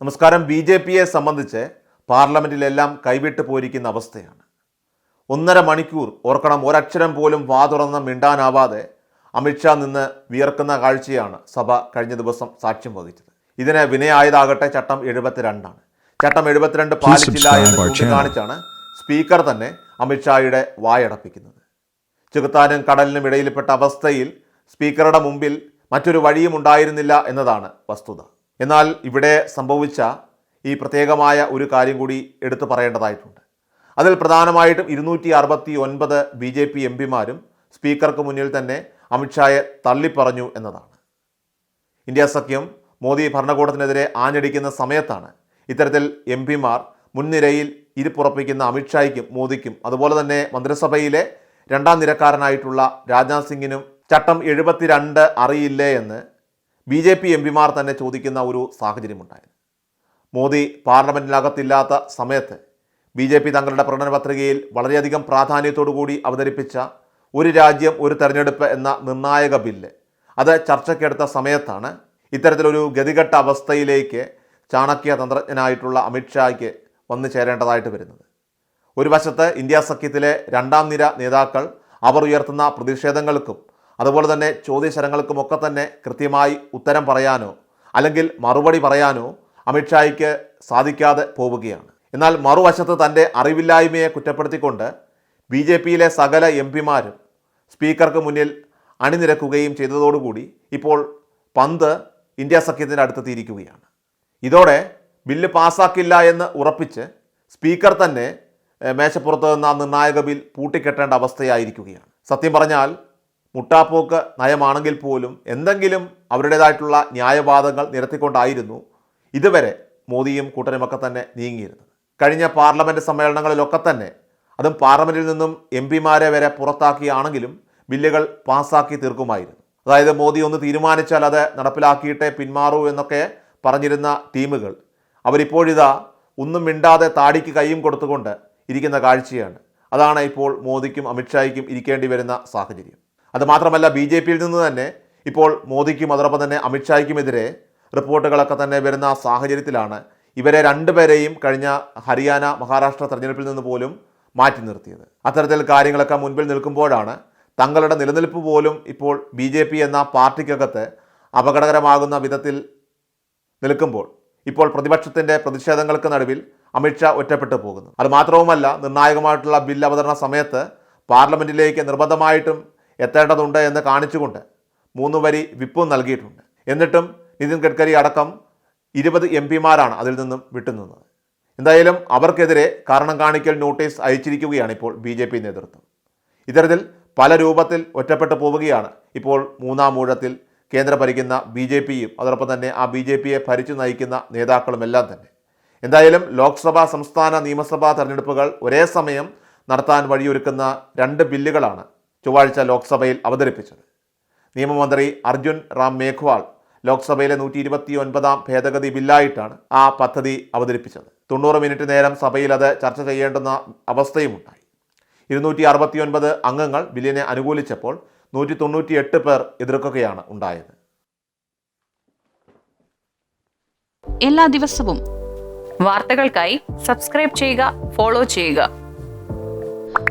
നമസ്കാരം. B J പിയെ സംബന്ധിച്ച് പാർലമെന്റിലെല്ലാം കൈവിട്ട് പോയിരിക്കുന്ന അവസ്ഥയാണ്. ഒന്നര മണിക്കൂർ ഓർക്കണം ഒരക്ഷരം പോലും വാ തുറന്ന് മിണ്ടാനാവാതെ അമിത്ഷാ നിന്ന് വിയർക്കുന്ന കാഴ്ചയാണ് സഭ കഴിഞ്ഞ ദിവസം സാക്ഷ്യം വഹിച്ചത്. ഇതിന് വിനയായതാകട്ടെ ചട്ടം എഴുപത്തിരണ്ടാണ്. ചട്ടം എഴുപത്തിരണ്ട് പാലിച്ചില്ല എന്ന് കാണിച്ചാണ്. ചൂണ്ടിക്കാണിച്ചാണ് സ്പീക്കർ തന്നെ അമിത്ഷായുടെ വായടപ്പിക്കുന്നത്. ചെകുത്താനും കടലിനും ഇടയിൽപ്പെട്ട അവസ്ഥയിൽ സ്പീക്കറുടെ മുമ്പിൽ മറ്റൊരു വഴിയും ഉണ്ടായിരുന്നില്ല എന്നതാണ് വസ്തുത. എന്നാൽ ഇവിടെ സംഭവിച്ച ഈ പ്രത്യേകമായ ഒരു കാര്യം കൂടി എടുത്തു പറയേണ്ടതായിട്ടുണ്ട്. അതിൽ പ്രധാനമായിട്ടും ഇരുന്നൂറ്റി അറുപത്തി ഒൻപത് ബി ജെ പി എം പിമാരും സ്പീക്കർക്ക് മുന്നിൽ തന്നെ അമിത്ഷായെ തള്ളിപ്പറഞ്ഞു എന്നതാണ്. ഇന്ത്യ സഖ്യം മോദി ഭരണകൂടത്തിനെതിരെ ആഞ്ഞടിക്കുന്ന സമയത്താണ് ഇത്തരത്തിൽ എം പിമാർ മുൻനിരയിൽ ഇരിപ്പുറപ്പിക്കുന്ന അമിത്ഷായ്ക്കും മോദിക്കും അതുപോലെ തന്നെ മന്ത്രിസഭയിലെ രണ്ടാം നിരക്കാരനായിട്ടുള്ള രാജ്നാഥ് സിംഗിനും ചട്ടം എഴുപത്തിരണ്ട് അറിയില്ലേ എന്ന് ബി ജെ പി എം പിമാർ തന്നെ ചോദിക്കുന്ന ഒരു സാഹചര്യമുണ്ടായത് മോദി പാർലമെന്റിനകത്തില്ലാത്ത സമയത്ത് ബി ജെ പി തങ്ങളുടെ പ്രകടന പത്രികയിൽ വളരെയധികം പ്രാധാന്യത്തോടു കൂടി അവതരിപ്പിച്ച ഒരു രാജ്യം ഒരു തെരഞ്ഞെടുപ്പ് എന്ന നിർണായക ബില്ല്. അത് ചർച്ചയ്ക്കെടുത്ത സമയത്താണ് ഇത്തരത്തിലൊരു ഗതികെട്ട അവസ്ഥയിലേക്ക് ചാണക്യ തന്ത്രജ്ഞനായിട്ടുള്ള അമിത്ഷായ്ക്ക് വന്നു ചേരേണ്ടതായിട്ട് വരുന്നത്. ഒരു വശത്ത് ഇന്ത്യ സഖ്യത്തിലെ രണ്ടാം നിര നേതാക്കൾ അവർ ഉയർത്തുന്ന പ്രതിഷേധങ്ങൾക്കും അതുപോലെ തന്നെ ചോദ്യശരങ്ങൾക്കുമൊക്കെ തന്നെ കൃത്യമായി ഉത്തരം പറയാനോ അല്ലെങ്കിൽ മറുപടി പറയാനോ അമിത്ഷായ്ക്ക് സാധിക്കാതെ പോവുകയാണ്. എന്നാൽ മറുവശത്ത് തന്റെ അറിവില്ലായ്മയെ കുറ്റപ്പെടുത്തിക്കൊണ്ട് ബി ജെ പിയിലെ സകല എം പിമാരും സ്പീക്കർക്ക് മുന്നിൽ അണിനിരക്കുകയും ചെയ്തതോടുകൂടി ഇപ്പോൾ പന്ത് ഇന്ത്യ സഖ്യത്തിന്റെ അടുത്തെത്തിയിരിക്കുകയാണ്. ഇതോടെ ബില്ല് പാസ്സാക്കില്ല എന്ന് ഉറപ്പിച്ച് സ്പീക്കർ തന്നെ മേശപ്പുറത്ത് നിന്ന് നിർണായക ബിൽ പൂട്ടിക്കെട്ടേണ്ട അവസ്ഥയായിരിക്കുകയാണ്. സത്യം പറഞ്ഞാൽ മുട്ടാപ്പോക്ക് നയമാണെങ്കിൽ പോലും എന്തെങ്കിലും അവരുടേതായിട്ടുള്ള ന്യായവാദങ്ങൾ നിരത്തിക്കൊണ്ടായിരുന്നു ഇതുവരെ മോദിയും കൂട്ടനുമൊക്കെ തന്നെ നീങ്ങിയിരുന്നത്. കഴിഞ്ഞ പാർലമെന്റ് സമ്മേളനങ്ങളിലൊക്കെ തന്നെ അതും പാർലമെന്റിൽ നിന്നും എം പിമാരെ വരെ പുറത്താക്കിയാണെങ്കിലും ബില്ലുകൾ പാസ്സാക്കി തീർക്കുമായിരുന്നു. അതായത് മോദി ഒന്ന് തീരുമാനിച്ചാൽ അത് നടപ്പിലാക്കിയിട്ടേ പിന്മാറൂ എന്നൊക്കെ പറഞ്ഞിരുന്ന ടീമുകൾ അവരിപ്പോഴിതാ ഒന്നും മിണ്ടാതെ താടിക്ക് കൈയും കൊടുത്തുകൊണ്ട് ഇരിക്കുന്ന കാഴ്ചയാണ്. അതാണ് ഇപ്പോൾ മോദിക്കും അമിത്ഷായ്ക്കും ഇരിക്കേണ്ടി വരുന്ന സാഹചര്യം. അത് മാത്രമല്ല ബി ജെ പിയിൽ നിന്ന് തന്നെ ഇപ്പോൾ മോദിക്കും അതോടൊപ്പം തന്നെ അമിത്ഷായ്ക്കുമെതിരെ റിപ്പോർട്ടുകളൊക്കെ തന്നെ വരുന്ന സാഹചര്യത്തിലാണ് ഇവരെ രണ്ടുപേരെയും കഴിഞ്ഞ ഹരിയാന മഹാരാഷ്ട്ര തെരഞ്ഞെടുപ്പിൽ നിന്ന് പോലും മാറ്റി നിർത്തിയത്. അത്തരത്തിൽ കാര്യങ്ങളൊക്കെ മുൻപിൽ നിൽക്കുമ്പോഴാണ് തങ്ങളുടെ നിലനിൽപ്പ് പോലും ഇപ്പോൾ ബി ജെ പി എന്ന പാർട്ടിക്കകത്ത് അപകടകരമാകുന്ന വിധത്തിൽ നിൽക്കുമ്പോൾ ഇപ്പോൾ പ്രതിപക്ഷത്തിന്റെ പ്രതിഷേധങ്ങൾക്ക് നടുവിൽ അമിത്ഷാ ഒറ്റപ്പെട്ടു പോകുന്നു. അതുമാത്രവുമല്ല നിർണായകമായിട്ടുള്ള ബിൽ അവതരണ സമയത്ത് പാർലമെന്റിലേക്ക് നിർബന്ധമായിട്ടും എത്തേണ്ടതുണ്ട് എന്ന് കാണിച്ചുകൊണ്ട് മൂന്ന് വരി വിപ്പും നൽകിയിട്ടുണ്ട്. എന്നിട്ടും നിതിൻ ഗഡ്കരി അടക്കം ഇരുപത് എം പിമാരാണ് അതിൽ നിന്നും വിട്ടുനിന്നത്. എന്തായാലും അവർക്കെതിരെ കാരണം കാണിക്കൽ നോട്ടീസ് അയച്ചിരിക്കുകയാണ് ഇപ്പോൾ ബി ജെ പി നേതൃത്വം. ഇത്തരത്തിൽ പല രൂപത്തിൽ ഒറ്റപ്പെട്ടു പോവുകയാണ് ഇപ്പോൾ മൂന്നാം ഊഴത്തിൽ കേന്ദ്ര ഭരിക്കുന്ന ബി ജെ പിയും അതോടൊപ്പം തന്നെ ആ ബി ജെ പിയെ ഭരിച്ചു നയിക്കുന്ന നേതാക്കളുമെല്ലാം തന്നെ. എന്തായാലും ലോക്സഭാ സംസ്ഥാന നിയമസഭാ തെരഞ്ഞെടുപ്പുകൾ ഒരേ സമയം നടത്താൻ വഴിയൊരുക്കുന്ന രണ്ട് ബില്ലുകളാണ് ചൊവ്വാഴ്ച ലോക്സഭയിൽ അവതരിപ്പിച്ചത്. നിയമമന്ത്രി അർജുൻ റാം മേഘ്വാൾ ലോക്സഭയിലെ നൂറ്റി ഇരുപത്തി ഒൻപതാം ഭേദഗതി ബില്ലായിട്ടാണ് ആ പദ്ധതി അവതരിപ്പിച്ചത്. തൊണ്ണൂറ് മിനിറ്റ് നേരം സഭയിൽ അത് ചർച്ച ചെയ്യേണ്ടുന്ന അവസ്ഥയുമുണ്ടായി. ഇരുന്നൂറ്റി അറുപത്തി ഒൻപത് അംഗങ്ങൾ ബില്ലിനെ അനുകൂലിച്ചപ്പോൾ നൂറ്റി തൊണ്ണൂറ്റി എട്ട് പേർ എതിർക്കുകയാണ് ഉണ്ടായത്. എല്ലാ ദിവസവും വാർത്തകൾക്കായി സബ്സ്ക്രൈബ് ചെയ്യുക ഫോളോ ചെയ്യുക.